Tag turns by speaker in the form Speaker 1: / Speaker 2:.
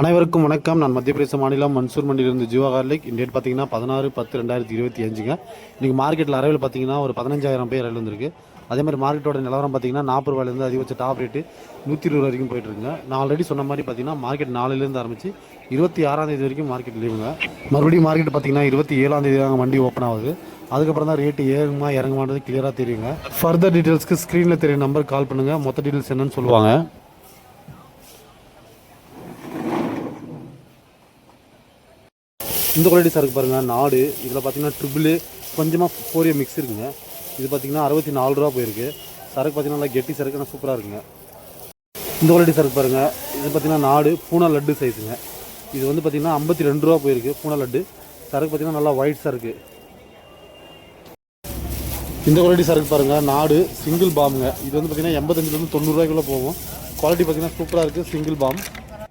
Speaker 1: அனைவருக்கும் வணக்கம். நான் மத்திய பிரதேச மாநிலம் மன்சூர் மண்டியிலிருந்து ஜீவா கார்லிக் டேட் பார்த்தீங்கன்னா பதினாறு பத்து ரெண்டாயிரத்தி இருபத்தி அஞ்சுங்க. இன்றைக்கி மார்க்கெட்டில் அரைவில் பார்த்தீங்கன்னா ஒரு பதினஞ்சாயிரம் பேர் அரைவில் வந்திருக்கு. அதே மாதிரி மார்க்கெட்டோட நிலவரம் பார்த்தீங்கன்னா நாற்பது ரூபாயிலேருந்து அதிகபட்ச டாப் ரேட்டு நூற்றி இருபது வரைக்கும் போயிட்டு இருக்குங்க நான் ஆல்ரெடி சொன்ன மாதிரி பார்த்தீங்கன்னா மார்க்கெட் நாலுலேருந்து ஆரம்பிச்சு இருபத்தி ஆறாம் தேதி வரைக்கும் மார்க்கெட் லீவுங்க மறுபடியும் மார்க்கெட் பார்த்தீங்கன்னா இருபத்தி ஏழாம் தேதி தாங்க வண்டி ஓப்பன் ஆகுது. அதுக்கப்புறம் தான் ரேட்டு ஏறுமா இறங்குமான்றது கிளியராக தெரியுங்க. ஃபர்தர் டீட்டெயில்ஸ்க்கு ஸ்க்ரீனில் தெரிய நம்பர் கால் பண்ணுங்கள் மொத்த டீட்டெயில்ஸ் என்னன்னு சொல்லுவாங்க. இந்த குவாலிட்டி சரக்கு பாருங்கள் நாடு இதில் பார்த்தீங்கன்னா ட்ரிபிள் கொஞ்சமாக ஃபோரியோ மிக்ஸ் இருக்குங்க. இது பார்த்தீங்கன்னா அறுபத்தி நாலு ரூபா போயிருக்கு. சரக்கு பார்த்தீங்கன்னா நல்லா கெட்டி சரக்கு ஆனால் சூப்பராக இருக்குங்க. இந்த குவாலிட்டி சரக்கு பாருங்கள் இது பார்த்தீங்கன்னா நாடு பூனா லட்டு சைஸுங்க இது வந்து பார்த்தீங்கன்னா ஐம்பத்தி ரெண்டு ரூபா போயிருக்கு பூனா லட்டு. சரக்கு பார்த்தீங்கன்னா நல்லா ஒயிட் சரக்கு. இந்த குவாலிட்டி சரக்கு பாருங்கள் நாடு சிங்கிள் பாம்புங்க இது வந்து பார்த்தீங்கன்னா எண்பத்தஞ்சிலேருந்து தொண்ணூறுரூவாய்க்குள்ளே போகும். குவாலிட்டி பார்த்தீங்கன்னா சூப்பராக இருக்குது சிங்கிள் பாம்